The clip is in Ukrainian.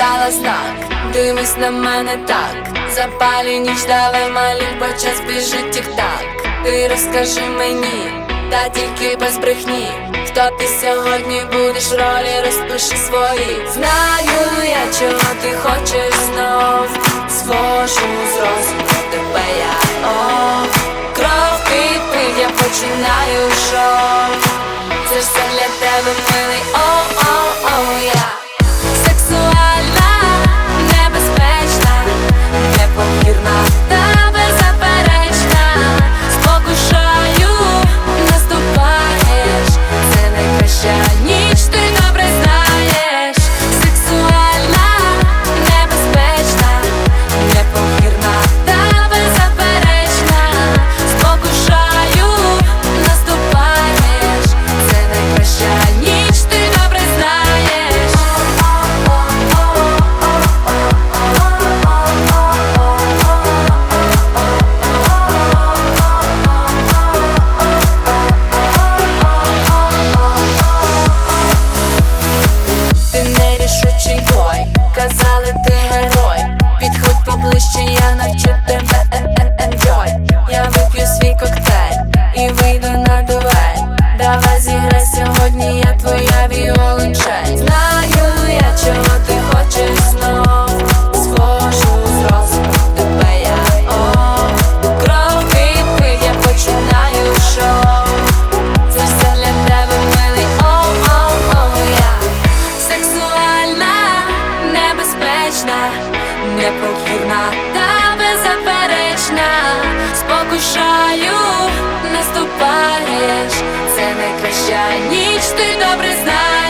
дала знак, дивись на мене так, запалі ніч давай малі, бо час біжить тік-так Ти розкажи мені, та тільки без брехні. Хто ти сьогодні будеш ролі, розпиши свої. Знаю я, чого ти хочеш знов. Свожу з розуму тебе я о Кров підпив, я починаю шоу Це ж все для тебе, милий, бой, казали ти герой. Підходь поближче, я навчу тебе enjoy Я вип'ю свій коктейль і вийду на дуель. Давай зіграй сьогодні, я твоя віолончель непокірна та беззаперечна. Спокушаю, наступаєш, це найкраща ніч, ти добре знаєш